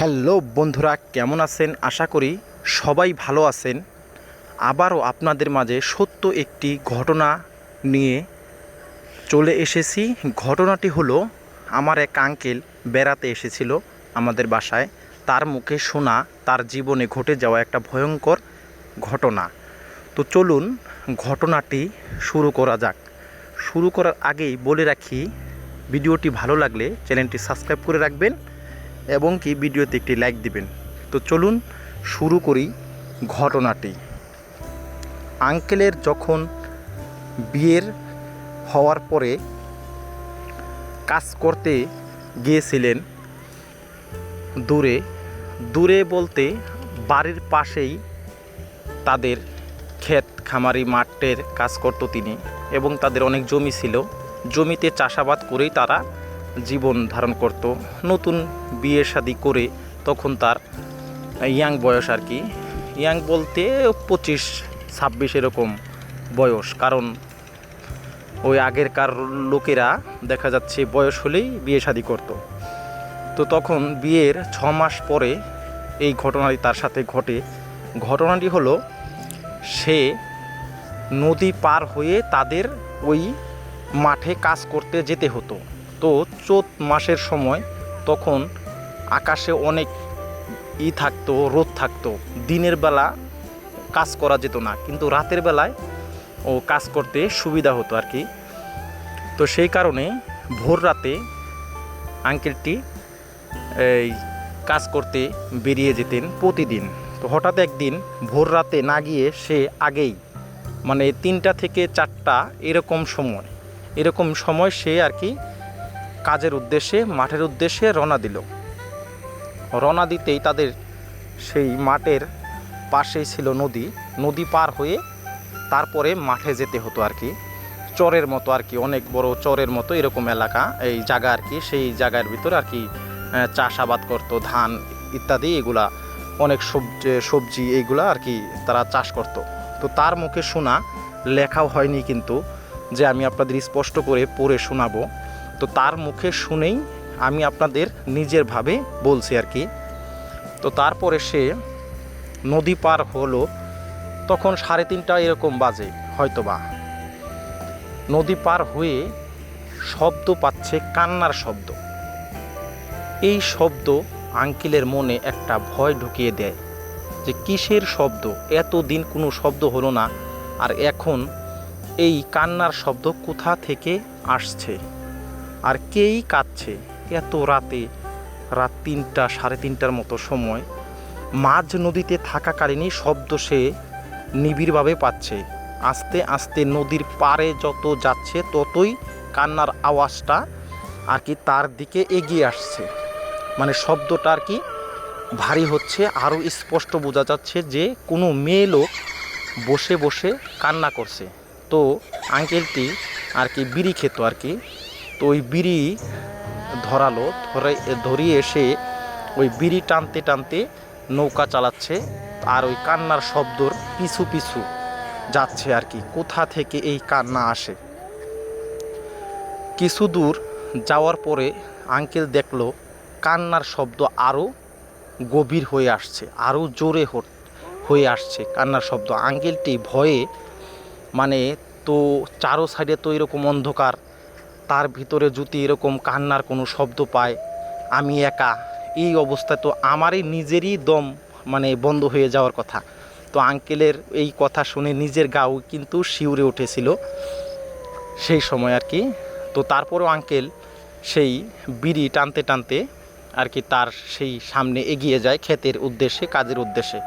Hello বন্ধুরা, কেমন আছেন? আশা করি সবাই ভালো আছেন। আবারও আপনাদের মাঝে সত্য একটি ঘটনা নিয়ে চলে এসেছি। ঘটনাটি হলো, আমার এক আঙ্কেল বেড়াতে এসেছিল আমাদের বাসায়। তার মুখে শোনা তার জীবনে ঘটে যাওয়া একটা ভয়ঙ্কর ঘটনা। তো চলুন ঘটনাটি শুরু করা যাক। শুরু করার আগেই বলে রাখি, ভিডিওটি ভালো লাগলে চ্যানেলটি সাবস্ক্রাইব করে রাখবেন। এবং কি ভিডিওতে একটি লাইক দিবেন। তো চলুন শুরু করি ঘটনাটি। আঙ্কেলের যখন বিয়ের হওয়ার পরে কাজ করতে গিয়েছিলেন দূরে দূরে বলতে বাড়ির পাশেই তাদের ক্ষেত, খামারি, মাঠের কাজ করত তিনি এবং তাদের অনেক জমি ছিল। জমিতে চাষাবাদ করেই তারা জীবন ধারণ করত। নতুন বিয়ে শাদি করে তখন তার ইয়াং বয়স আর কি। ইয়াং বলতে পঁচিশ, ছাব্বিশ এরকম বয়স। কারণ ওই আগেরকার লোকেরা দেখা যাচ্ছে বয়স হলেই বিয়ে শাদি করতো। তো তখন বিয়ের ছ মাস পরে এই ঘটনাটি তার সাথে ঘটে। ঘটনাটি হলো, সে নদী পার হয়ে তাদের ওই মাঠে কাজ করতে যেতে হতো। তো চোত মাসের সময় তখন আকাশে অনেক ই থাকতো, রোদ থাকতো। দিনের বেলা কাজ করা যেত না, কিন্তু রাতের বেলায় ও কাজ করতে সুবিধা হতো আর কি। তো সেই কারণে ভোর রাতে আঙ্কেলটি এই কাজ করতে বেরিয়ে যেতেন প্রতিদিন। তো হঠাৎ একদিন ভোর রাতে না গিয়ে সে আগেই মানে তিনটা থেকে চারটা এরকম সময় এরকম সময় সে আর কি কাজের উদ্দেশ্যে, মাঠের উদ্দেশ্যে রওনা দিল। রওনা দিতেই তাদের সেই মাঠের পাশেই ছিল নদী। নদী পার হয়ে তারপরে মাঠে যেতে হতো আর কি। চরের মতো আর কি, অনেক বড় চরের মতো এরকম এলাকা, এই জায়গা আর কি, সেই জায়গার ভিতরে আর কি চাষাবাদ করতো, ধান ইত্যাদি, এগুলা অনেক সবজি সবজি এইগুলা আর কি তারা চাষ করত। তো তার মুখে শোনা, লেখাও হয়নি কিন্তু, যে আমি আপনাদের স্পষ্ট করে পড়ে শোনাবো। তো তার মুখে শুনেই আমি আপনাদের নিজের ভাবে বলছি আর কি। তো তারপরে সে নদী পার হলো, তখন সাড়ে তিনটা এরকম বাজে, হয়তোবা। নদী পার হয়ে শব্দ পাচ্ছে কান্নার শব্দ। এই শব্দ আঙ্কেলের মনে একটা ভয় ঢুকিয়ে দেয় যে কিসের শব্দ? এতদিন কোনো শব্দ হলো না, আর এখন এই কান্নার শব্দ কোথা থেকে আসছে? আর কেই কাঁদছে? এত রাতে, রাত তিনটা, সাড়ে তিনটার মতো সময়, মাঝ নদীতে থাকাকালীনই শব্দ সে নিবিড়ভাবে পাচ্ছে। আস্তে আস্তে নদীর পাড়ে যত যাচ্ছে, ততই কান্নার আওয়াজটা আর কি তার দিকে এগিয়ে আসছে। মানে শব্দটা আর কি ভারী হচ্ছে, আরও স্পষ্ট বোঝা যাচ্ছে যে কোনো মেয়ে লোক বসে বসে কান্না করছে। তো আঙ্কেলটি আর কি বিড়ি খেত আর কি। তো ওই বিড়ি ধরালো, ধরে, ধরিয়ে এসে ওই বিড়ি টানতে টানতে নৌকা চালাচ্ছে আর ওই কান্নার শব্দর পিছু পিছু যাচ্ছে আর কি, কোথা থেকে এই কান্না আসে। কিছু দূর যাওয়ার পরে আঙ্কেল দেখল কান্নার শব্দ আরও গভীর হয়ে আসছে আরও জোরে হয়ে আসছে কান্নার শব্দ। আঙ্কেলটি ভয়ে মানে তো চারো সাইডে তো এরকম অন্ধকার তার ভিতরে যদি এরকম কান্নার কোনো শব্দ পায়, আমি একা। এই অবস্থায় তো আমারই নিজেরই দম মানে বন্ধ হয়ে যাওয়ার কথা। তো আঙ্কেলের এই কথা শুনে নিজের গাও কিন্তু শিউরে উঠেছিল সেই সময় আর কি। তো তারপরেও আঙ্কেল সেই বিড়ি টানতে টানতে আর কি তার সেই সামনে এগিয়ে যায় ক্ষেতের উদ্দেশ্যে, কাজের উদ্দেশ্যে।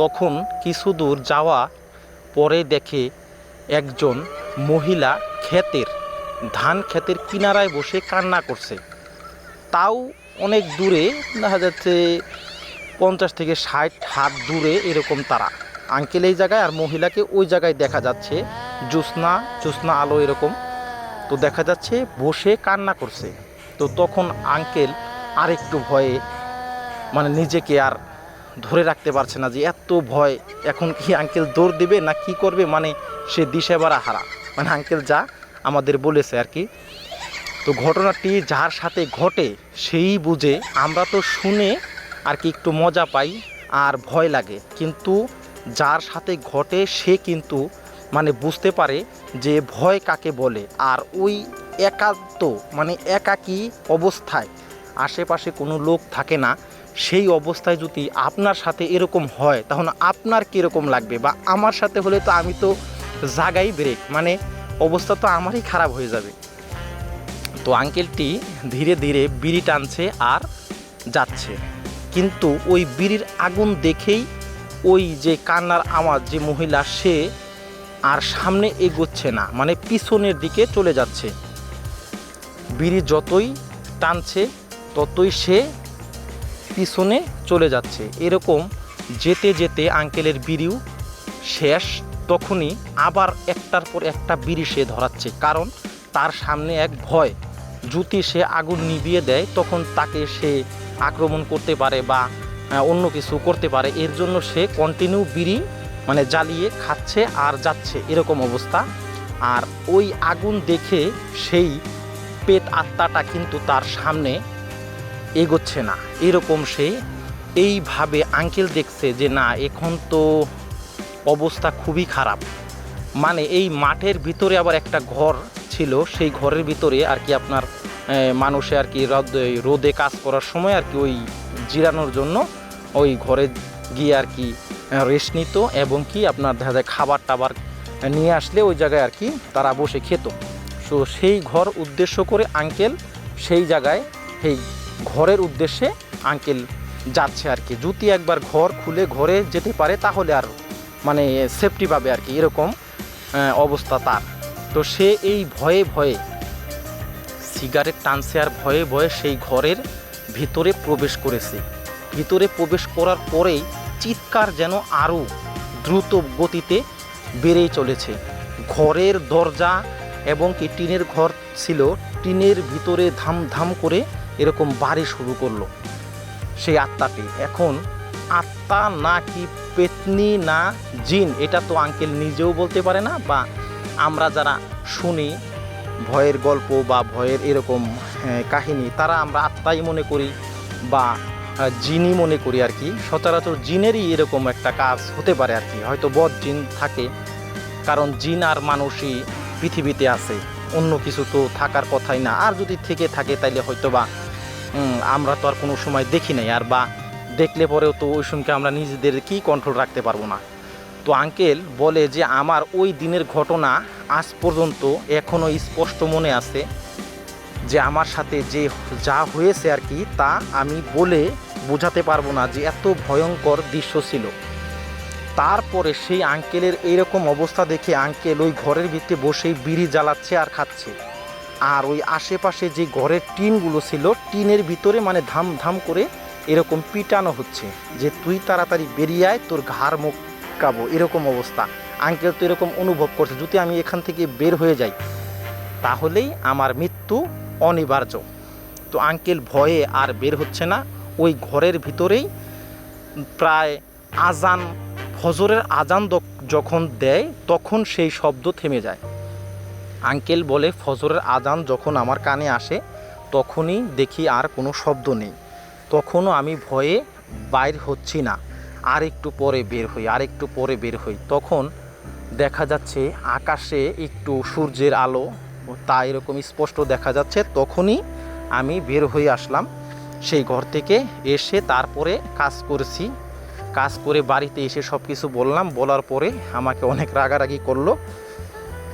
তখন কিছু দূর যাওয়া পরে দেখে একজন মহিলা ক্ষেতের ধান ক্ষেতের কিনারায় বসে কান্না করছে। তাও অনেক দূরে, দেখা যাচ্ছে পঞ্চাশ থেকে ষাট হাত দূরে এরকম তারা। আঙ্কেল এই জায়গায় আর মহিলাকে ওই জায়গায় দেখা যাচ্ছে। জ্যোৎস্না জ্যোৎস্না আলো এরকম। তো দেখা যাচ্ছে বসে কান্না করছে। তো তখন আঙ্কেল আরেকটু ভয়ে মানে নিজেকে আর ধরে রাখতে পারছে না যে এত ভয়, এখন কি আঙ্কেল দৌড় দেবে না কি করবে? মানে সে দিশে দিশেবারা হারা। মানে আঙ্কেল যা আমাদের বলেছে আর কি। তো ঘটনাটি যার সাথে ঘটে সেই বুঝে আমরা তো শুনে আর কি একটু মজা পাই আর ভয় লাগে। কিন্তু যার সাথে ঘটে সে কিন্তু মানে বুঝতে পারে যে ভয় কাকে বলে। আর ওই একান্ত মানে একাকী অবস্থায় আশেপাশে কোনো লোক থাকে না, সেই অবস্থায় যদি আপনার সাথে এরকম হয় তখন আপনার কীরকম লাগবে? বা আমার সাথে হলে তো আমি তো জাগাই ব্রেক মানে অবস্থা তো আমারই খারাপ হয়ে যাবে। তো আঙ্কেলটি ধীরে ধীরে বিড়ি টানছে আর যাচ্ছে। কিন্তু ওই বিড়ির আগুন দেখেই ওই যে কান্নার আওয়াজ যে মহিলা, সে আর সামনে এগোচ্ছে না মানে পিছনের দিকে চলে যাচ্ছে। বিড়ি যতই টানছে, ততই সে পিছনে চলে যাচ্ছে। এরকম যেতে যেতে আঙ্কেলের বিড়িও শেষ তখনই আবার একটার পর একটা বিড়ি সে ধরাচ্ছে, কারণ তার সামনে এক ভয়। যদি সে আগুন নিভিয়ে দেয়, তখন তাকে সে আক্রমণ করতে পারে বা অন্য কিছু করতে পারে। এর জন্য সে কন্টিনিউ বিড়ি মানে জ্বালিয়ে খাচ্ছে আর যাচ্ছে, এরকম অবস্থা। আর ওই আগুন দেখে সেই পেট আত্মাটা কিন্তু তার সামনে এগোচ্ছে না। এরকম সে এইভাবে আঙ্কেল দেখছে যে, না, এখন তো অবস্থা খুবই খারাপ। মানে এই মাঠের ভিতরে আবার একটা ঘর ছিল, সেই ঘরের ভিতরে আর কি আপনার মানুষে আর কি রোদে কাজ করার সময় আর কি ওই জিরানোর জন্য ওই ঘরে গিয়ে আর কি রেস্ট নিত এবং কি আপনার দেখা যায় খাবার টাবার নিয়ে আসলে ওই জায়গায় আর কি তারা বসে খেত। সো সেই ঘর উদ্দেশ্য করে আঙ্কেল সেই জায়গায়, সেই ঘরের উদ্দেশ্যে আঙ্কেল যাচ্ছে আর কি। যদি একবার ঘর খুলে ঘরে যেতে পারে তাহলে আর মানে সেফটি পাবে আর কি এরকম অবস্থা তার। তো সে এই ভয়ে ভয়ে সিগারেট টানছে আর ভয়ে ভয়ে সেই ঘরের ভিতরে প্রবেশ করেছে। ভিতরে প্রবেশ করার পরেই চিৎকার যেন আরও দ্রুত গতিতে বেড়েই চলেছে। ঘরের দরজা এবং কি টিনের ঘর ছিল, টিনের ভিতরে ধাম ধাম করে এরকম বাড়ি শুরু করল সেই আত্মাটি। এখন আত্মা না কি পেতনি না জিন, এটা তো আঙ্কেল নিজেও বলতে পারে না, বা আমরা যারা শুনি ভয়ের গল্প বা ভয়ের এরকম কাহিনী, তারা আমরা আত্মাই মনে করি বা জিনই মনে করি আর কি। সচরাচর জিনেরই এরকম একটা কাজ হতে পারে আর কি। হয়তো বদ জিন থাকে, কারণ জিন আর মানুষই পৃথিবীতে আছে, অন্য কিছু তো থাকার কথাই না। আর যদি থেকে থাকে তাইলে হয়তো বা আমরা তো আর কোনো সময় দেখি নাই, আর বা দেখলে পরেও তো ওই সময়কে আমরা নিজেদের কি কন্ট্রোল রাখতে পারব না? তো আঙ্কেল বলে যে, আমার ওই দিনের ঘটনা আজ পর্যন্ত এখনও স্পষ্ট মনে আছে যে, আমার সাথে যে যা হয়েছে আর কি তা আমি বলে বোঝাতে পারব না যে, এত ভয়ঙ্কর দৃশ্য ছিল। তারপরে সেই আঙ্কেলের এইরকম অবস্থা দেখে আঙ্কেল ওই ঘরের ভিতরে বসেই বিড়ি জ্বালাচ্ছে আর খাচ্ছে। আর ওই আশেপাশে যে ঘরের টিনগুলো ছিল, টিনের ভিতরে মানে ধাম ধাম করে এরকম পিটানো হচ্ছে যে তুই তাড়াতাড়ি বেরিয়ে আয়, তোর ঘাড় মুখ কাবো এরকম অবস্থা। আঙ্কেল তো এরকম অনুভব করছে, যদি আমি এখান থেকে বের হয়ে যাই, তাহলেই আমার মৃত্যু অনিবার্য। তো আঙ্কেল ভয়ে আর বের হচ্ছে না। ওই ঘরের ভিতরেই প্রায় আজান, ফজরের আজান যখন দেয়, তখন সেই শব্দ থেমে যায়। আঙ্কেল বলে, ফজরের আজান যখন আমার কানে আসে, তখনই দেখি আর কোনো শব্দ নেই। তখনও আমি ভয়ে বাইর হচ্ছি না। আর একটু পরে বের হই আর একটু পরে বের হই। তখন দেখা যাচ্ছে আকাশে একটু সূর্যের আলো, তা এরকম স্পষ্ট দেখা যাচ্ছে। তখনই আমি বের হয়ে আসলাম সেই ঘর থেকে, এসে তারপরে কাজ করেছি। কাজ করে বাড়িতে এসে সব কিছু বললাম। বলার পরে আমাকে অনেক রাগারাগি করল।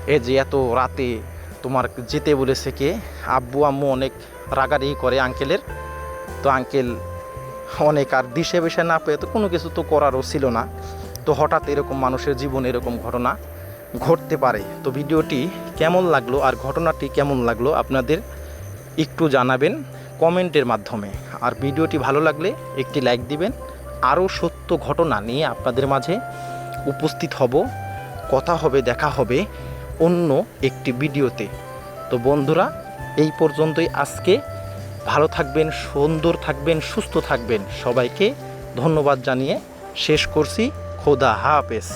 এ যে এত রাতে তোমার যেতে বলেছে কে? আব্বু, আম্মু অনেক রাগারাগি করে আঙ্কেলের। তো আঙ্কেল অনেক আর দিশে বেশে না পেয়ে তো কোনো কিছু তো করারও ছিল না। তো হঠাৎ এরকম মানুষের জীবনে এরকম ঘটনা ঘটতে পারে। তো ভিডিওটি কেমন লাগল আর ঘটনাটি কেমন লাগল আপনাদের একটু জানাবেন কমেন্টের মাধ্যমে। আর ভিডিওটি ভালো লাগলে একটি লাইক দিবেন। আরও সত্য ঘটনা নিয়ে আপনাদের মাঝে উপস্থিত হব। কথা হবে, দেখা হবে অন্য একটি ভিডিওতে। তো বন্ধুরা, এই পর্যন্তই আজকে। ভালো থাকবেন সুন্দর থাকবেন সুস্থ থাকবেন। সবাইকে ধন্যবাদ জানিয়ে শেষ করছি। খোদা হাফেজ।